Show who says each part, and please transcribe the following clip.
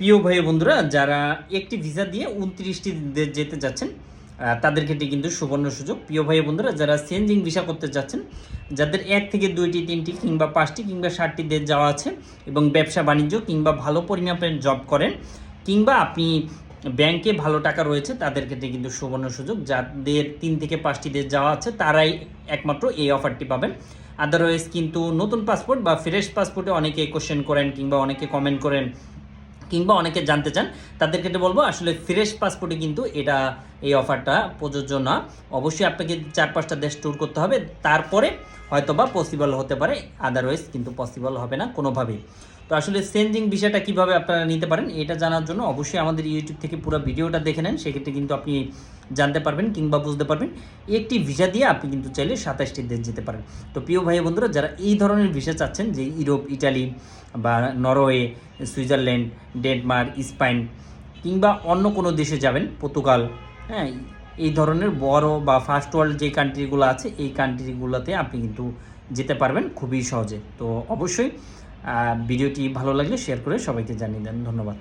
Speaker 1: প্রিয় ভাই বন্ধুরা, যারা একটি ভিসা দিয়ে উনত্রিশটি যেতে যাচ্ছেন তাদের ক্ষেত্রে কিন্তু সুবর্ণ সুযোগ। প্রিয় ভাই বন্ধুরা, যারা চেঞ্জিং ভিসা করতে যাচ্ছেন, যাদের এক থেকে দুইটি, তিনটি কিংবা পাঁচটি কিংবা ষাটটি দেশ যাওয়া আছে এবং ব্যবসা বাণিজ্য কিংবা ভালো পরিমাপের জব করেন, কিংবা আপনি ব্যাংকে ভালো টাকা রয়েছে, তাদের ক্ষেত্রে কিন্তু সুবর্ণ সুযোগ। যাদের তিন থেকে পাঁচটি দেশ যাওয়া আছে, তারাই একমাত্র এই অফারটি পাবেন। আদারওয়াইজ কিন্তু নতুন পাসপোর্ট বা ফ্রেশ পাসপোর্টে অনেকে কোশ্চেন করেন কিংবা অনেকে কমেন্ট করেন কিংবা অনেকে জানতে চান তাদের ক্ষেত্রে বলব, আসলে ফ্রেশ পাসপোর্টে কিন্তু এটা এই অফারটা প্রযোজ্য না। অবশ্যই আপনাকে চার পাঁচটা দেশ ট্যুর করতে হবে, তারপরে হয়তোবা পসিবল হতে পারে আদারওয়াইজ কিন্তু পসিবল হবে না কোনোভাবেই। তো আসলে চেঞ্জিং ভিসাটা কীভাবে আপনারা নিতে পারেন, এটা জানার জন্য অবশ্যই আমাদের ইউটিউব থেকে পুরো ভিডিওটা দেখে নেন। সেক্ষেত্রে কিন্তু আপনি জানতে পারবেন কিংবা বুঝতে পারবেন একটি ভিসা দিয়ে আপনি কিন্তু চাইলে সাতাশটি দেশ যেতে পারেন। তো প্রিয় ভাই বন্ধুরা, যারা এই ধরনের ভিসা চাচ্ছেন, যে ইউরোপ, ইটালি বা নরওয়ে, সুইজারল্যান্ড, ডেনমার্ক, স্পেন কিংবা অন্য কোনো দেশে যাবেন, পর্তুগাল হ্যাঁ এই ধরনের বড় বা ফার্স্ট ওয়ার্ল্ড যে কান্ট্রিগুলো আছে, এই কান্ট্রিগুলোতে আপনি কিন্তু যেতে পারবেন খুবই সহজে। তো অবশ্যই ভিডিওটি ভালো লাগলে শেয়ার করে সবাইকে জানিয়ে দেন। ধন্যবাদ।